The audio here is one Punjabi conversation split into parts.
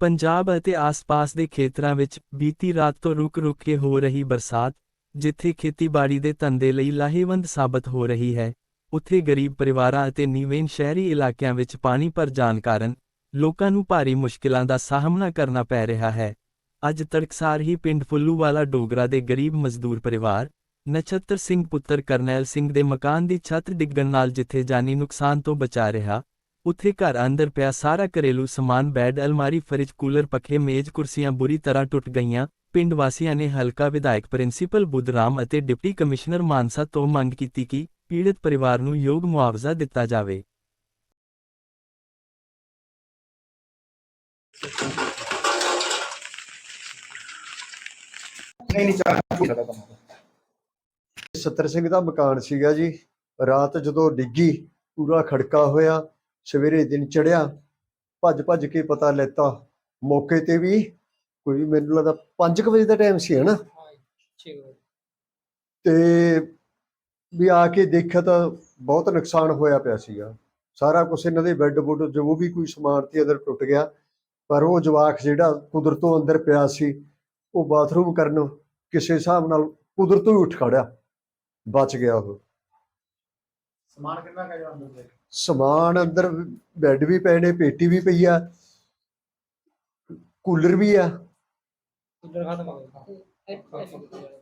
ਪੰਜਾਬ ਅਤੇ ਆਸ-ਪਾਸ ਦੇ ਖੇਤਰਾਂ ਵਿੱਚ ਬੀਤੀ ਰਾਤ ਤੋਂ ਰੁਕ-ਰੁਕ ਕੇ ਹੋ ਰਹੀ ਬਰਸਾਤ, ਜਿੱਥੇ ਖੇਤੀਬਾੜੀ ਦੇ ਧੰਦੇ ਲਈ ਲਾਹੇਵੰਦ ਸਾਬਤ ਹੋ ਰਹੀ ਹੈ, ਉੱਥੇ ਗਰੀਬ ਪਰਿਵਾਰਾਂ ਅਤੇ ਨੀਵੇਂ ਸ਼ਹਿਰੀ ਇਲਾਕਿਆਂ ਵਿੱਚ ਪਾਣੀ ਭਰ ਜਾਣ ਕਾਰਨ ਲੋਕਾਂ ਨੂੰ ਭਾਰੀ ਮੁਸ਼ਕਿਲਾਂ ਦਾ ਸਾਹਮਣਾ ਕਰਨਾ ਪੈ ਰਿਹਾ ਹੈ। ਅੱਜ ਤੜਕਸਾਰ ਹੀ ਪਿੰਡ ਫੁੱਲੂਵਾਲਾ ਡੋਗਰਾ ਦੇ ਗਰੀਬ ਮਜ਼ਦੂਰ ਪਰਿਵਾਰ, ਨਛੱਤਰ ਸਿੰਘ ਪੁੱਤਰ ਕਰਨੈਲ ਸਿੰਘ ਦੇ ਮਕਾਨ ਦੀ ਛੱਤ ਡਿੱਗਣ ਨਾਲ ਜਿੱਥੇ ਜਾਨੀ ਨੁਕਸਾਨ ਤੋਂ ਬਚਾ ਰਿਹਾ ਉੱਥੇ ਘਰ ਅੰਦਰ ਪਿਆ ਸਾਰਾ ਘਰੇਲੂ ਸਮਾਨ, ਬੈੱਡ, ਅਲਮਾਰੀ, ਫਰਿੱਜ, ਕੂਲਰ, ਪੱਖੇ, ਮੇਜ਼, ਕੁਰਸੀਆਂ, ਬੁਰੀ ਤਰ੍ਹਾਂ ਟੁੱਟ ਗਈਆਂ। ਪਿੰਡ ਵਾਸੀਆਂ ਨੇ ਹਲਕਾ ਵਿਧਾਇਕ ਪ੍ਰਿੰਸੀਪਲ ਬੁੱਧਰਾਮ ਅਤੇ ਡਿਪਟੀ ਕਮਿਸ਼ਨਰ ਮਾਨਸਾ ਤੋਂ ਮੰਗ ਕੀਤੀ ਕਿ ਪੀੜਤ ਪਰਿਵਾਰ ਨੂੰ ਯੋਗ ਮੁਆਵਜ਼ਾ ਦਿੱਤਾ ਜਾਵੇ। ਨਹੀਂ ਨਹੀਂ ਚਾਹ ਨਹੀਂ ਸਕਦਾ ਕੰਮ ਸੱਤਰ ਸਿੰਘ ਦਾ ਮਕਾਨ ਸੀਗਾ ਜੀ। ਰਾਤ ਜਦੋਂ ਡਿੱਗੀ, ਪੂਰਾ ਖੜਕਾ ਹੋਇਆ। ਸਵੇਰੇ ਦਿਨ ਚੜਿਆ ਭੱਜ ਭੱਜ ਕੇ ਪਤਾ ਲੈਤਾ। ਮੌਕੇ ਤੇ ਵੀ ਕੋਈ ਮੈਨੂੰ ਲੱਗਦਾ 5 ਵਜੇ ਦਾ ਟਾਈਮ ਸੀ ਹਨਾ? ਤੇ ਵੀ ਆ ਕੇ ਦੇਖਿਆ ਤਾਂ ਬਹੁਤ ਨੁਕਸਾਨ ਹੋਇਆ ਪਿਆ ਸੀਗਾ। ਸਾਰਾ ਕੁਝ ਇਹਨਾਂ ਦੇ ਬੈੱਡ ਬੁੱਡ ਜੋ ਵੀ ਕੋਈ ਸਮਾਨ ਤੇ ਅੰਦਰ ਟੁੱਟ ਗਿਆ। ਪਰ ਉਹ ਜਵਾਕ ਜਿਹੜਾ ਕੁਦਰਤੋਂ ਅੰਦਰ ਪਿਆ ਸੀ ਉਹ ਬਾਥਰੂਮ ਕਰਨ ਕਿਸੇ ਹਿਸਾਬ ਨਾਲ ਕੁਦਰਤੋਂ ਹੀ ਉੱਠ ਖੜਿਆ। ਬਚ ਗਿਆ ਉਹ। ਸਮਾਨ ਕਿੰਨਾ ਕਾ ਜੋ ਅੰਦਰ ਦੇ ਸਮਾਨ ਅੰਦਰ ਬੈੱਡ ਵੀ ਪਏ ਨੇ ਪੇਟੀ ਵੀ ਪਈ ਆ ਕੂਲਰ ਵੀ ਆ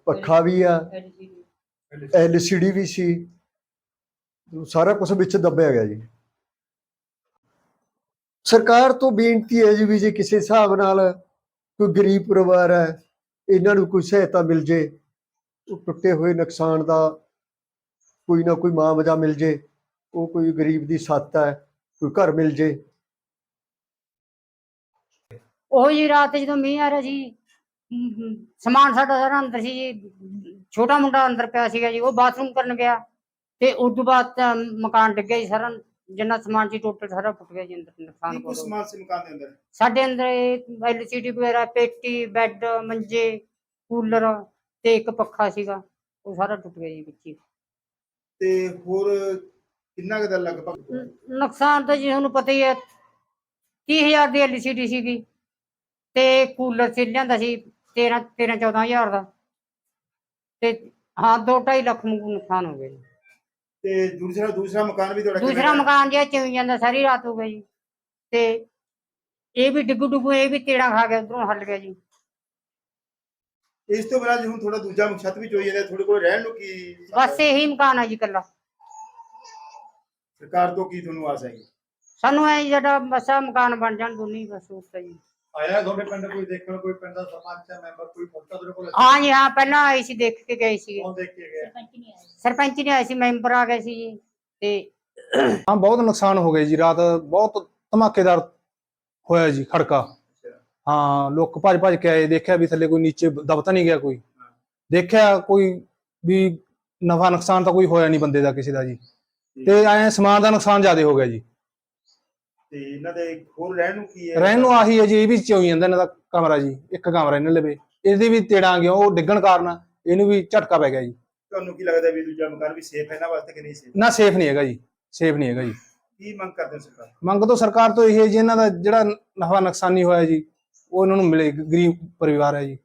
ਪੱਖਾ ਵੀ ਆ ਐਲਸੀਡੀ ਵੀ ਸੀ ਸਾਰਾ ਕੁਝ ਵਿੱਚ ਦੱਬਿਆ ਗਿਆ ਜੀ। ਸਰਕਾਰ ਤੋਂ ਬੇਨਤੀ ਹੈ ਜੀ ਵੀ ਜੇ ਕਿਸੇ ਹਿਸਾਬ ਨਾਲ ਕੋਈ ਗਰੀਬ ਪਰਿਵਾਰ ਹੈ ਇਹਨਾਂ ਨੂੰ ਕੋਈ ਸਹਾਇਤਾ ਮਿਲ ਜੇ ਟੁੱਟੇ ਹੋਏ ਨੁਕਸਾਨ ਦਾ ਕੋਈ ਨਾ ਕੋਈ ਮੁਆਵਜ਼ਾ ਮਿਲ ਜੇ ਉਹ ਕੋਈ ਗਰੀਬ ਦੀ ਸੱਤ ਹੈ ਕੋਈ ਘਰ ਮਿਲ ਜੇ ਉਹ ਜੀ ਰਾਤ ਜਦੋਂ ਮੀਂਹ ਆ ਰਿਹਾ ਹਮ, ਹਮ, ਸਮਾਨ ਸਾਡਾ ਸਾਰਾ ਅੰਦਰ ਸੀ ਜੀ ਛੋਟਾ ਮੁੰਡਾ ਅੰਦਰ ਪਿਆ ਸੀਗਾ ਜੀ ਉਹ ਬਾਥਰੂਮ ਕਰਨ ਗਿਆ ਤੇ ਉਸ ਤੋਂ ਬਾਅਦ ਤਾਂ ਮਕਾਨ ਡਿੱਗਿਆ ਜੀ ਸਾਰਾ ਜਿੰਨਾ ਸਮਾਨ ਸੀ ਟੋਟਲ ਸਾਰਾ ਫੁੱਟ ਗਿਆ ਜੀ ਅੰਦਰ ਨੁਕਸਾਨ ਹੋ ਗਿਆ। ਸਮਾਨ ਸੀ ਮਕਾਨ ਦੇ ਅੰਦਰ ਸਾਡੇ ਅੰਦਰ ਐਲਸੀਡੀ ਵਗੈਰਾ ਪੇਟੀ ਬੈੱਡ ਮੰਜੇ ਕੂਲਰ ਤੇ ਇੱਕ ਪੱਖਾ ਸੀਗਾ ਉਹ ਸਾਰਾ ਟੁੱਟ ਗਿਆ ਜੀ ਵਿੱਚ ਹੀ। ਤੇ ਹੋਰ ਕਿੰਨਾ ਕੁ ਦਾ ਲਗਭਗ ਨੁਕਸਾਨ ਤਾਂ ਜੀ ਤੁਹਾਨੂੰ ਪਤਾ ਹੀ ਹੈ 30000 ਦੀ ਐਲਸੀਡੀ ਸੀਗੀ ਤੇ ਕੂਲਰ ਸੀ ਲਿਆਂਦਾ ਸੀ 13 13 14000 ਦਾ। ਤੇ ਹਾਂ 2.5 ਲੱਖ ਨੂੰ ਨੁਕਸਾਨ ਹੋ ਗਿਆ ਜੀ। ਤੇ ਦੂਸਰਾ ਦੂਸਰਾ ਮਕਾਨ ਵੀ ਤੁਹਾਡਾ ਦੂਸਰਾ ਕਿੰਨਾ ਕੁ- ਮਕਾਨ ਜਿਹਾ ਚਿਉਂ ਜਾਂਦਾ ਸਾਰੀ ਰਾਤ ਹੋ ਗਈ ਜੀ। ਤੇ ਇਹ ਵੀ ਡਿੱਗੂ ਡੁੱਗੂ ਇਹ ਵੀ ਤੇੜਾ ਖਾ ਗਿਆ ਉਧਰੋਂ ਹੱਲ ਗਿਆ ਜੀ। ਇਸ ਤੋਂ ਬਾਅਦ ਹੁਣ ਥੋੜਾ ਦੂਜਾ ਛੱਤ ਵੀ ਚੋਈ ਜਾਂਦਾ ਤੁਹਾਡੇ ਕੋਲ ਰਹਿਣ ਨੂੰ ਕੀ ਬਸ ਇਹੀ ਮਕਾਨ ਆ ਜੀ ਇਕੱਲਾ। ਸਰਕਾਰ ਤੋਂ ਕੀ ਤੁਹਾਨੂੰ ਆਸ ਹੈਗੀ? ਸਾਨੂੰ ਐ ਜਿਹੜਾ ਬਸ ਮਕਾਨ ਬਣ ਜਾਣ ਦੋਨੀ ਬਸ ਉਸ ਤਾਂ ਜੀ ਆਇਆ ਤੁਹਾਡੇ ਪਿੰਡ ਕੋਈ ਦੇਖਣ ਕੋਈ ਪਿੰਡ ਦਾ ਸਰਪੰਚ ਹੈ ਮੈਂਬਰ ਕੋਈ ਪਹੁੰਚਾ ਤੁਹਾਡੇ ਕੋਲ? ਹਾਂ ਜੀ ਹਾਂ ਪਹਿਲਾਂ ਆਏ ਸੀ ਦੇਖ ਕੇ ਗਏ ਸੀ। ਕੌਣ ਦੇਖ ਕੇ ਗਿਆ? ਸਰਪੰਚ ਨੇ ਆਏ। ਸੀ ਮੈਂਬਰ ਆ ਗਏ ਸੀ ਜੀ ਤੇ ਹਾਂ ਬਹੁਤ ਨੁਕਸਾਨ ਹੋ ਗਿਆ ਜੀ ਰਾਤ ਬਹੁਤ ਧਮਾਕੇਦਾਰ ਹੋਇਆ ਜੀ ਖੜਕਾ। ਹਾਂ ਲੋਕ ਭੱਜ ਭੱਜ ਕੇ ਆਏ ਦੇਖਿਆ ਵੀ ਥੱਲੇ ਕੋਈ ਨੀਚੇ ਦਬ ਤਾਂ ਨਹੀਂ ਗਿਆ ਕੋਈ। ਦੇਖਿਆ ਕੋਈ ਵੀ ਨਫਾ ਨੁਕਸਾਨ ਤਾਂ ਕੋਈ ਹੋਇਆ ਨਹੀਂ ਬੰਦੇ ਦਾ ਕਿਸੇ ਦਾ ਜੀ। ਤੇ ਐ ਸਮਾਨ ਦਾ ਨੁਕਸਾਨ ਜ਼ਿਆਦਾ ਹੋ ਗਿਆ ਜੀ। ਤੇ ਇਹਨਾਂ ਦੇ ਹੋਰ ਰਹਿਣ ਨੂੰ ਕੀ ਹੈ? ਰਹਿਣ ਨੂੰ ਆਹੀ ਹੈ ਜੀ ਇਹ ਵੀ ਚੋਈ ਜਾਂਦਾ ਇਹਨਾਂ ਦਾ ਕਮਰਾ ਜੀ ਇੱਕ ਕਮਰਾ ਇਹਨਾਂ ਲਵੇ। ਇਹਦੇ ਵੀ ਤੇੜਾਂ ਗਿਆ ਉਹ ਡਿੱਗਣ ਕਾਰਨ ਇਹਨੂੰ ਵੀ ਝਟਕਾ ਪੈ ਗਿਆ ਜੀ। ਤੁਹਾਨੂੰ ਕੀ ਲੱਗਦਾ ਵੀ ਦੂਜਾ ਮਕਾਨ ਵੀ ਸੇਫ ਹੈ ਇਹਨਾਂ ਵਾਸਤੇ ਕਿ ਨਹੀਂ ਸੇਫ ਨਾ ਸੇਫ ਨਹੀਂ ਹੈਗਾ ਜੀ ਸੇਫ ਨਹੀਂ ਹੈਗਾ ਜੀ। ਕੀ ਮੰਗ ਕਰਦੇ ਸਰਕਾਰ? ਮੰਗ ਤੋਂ ਸਰਕਾਰ ਤੋਂ ਇਹ ਜੀ ਇਹਨਾਂ ਦਾ ਜਿਹੜਾ ਨਫਾ ਨੁਕਸਾਨੀ ਹੋਇਆ ਜੀ ਉਹ ਇਹਨਾਂ ਨੂੰ ਮਿਲੇ ਗਰੀਬ ਪਰਿਵਾਰ ਹੈ ਜੀ।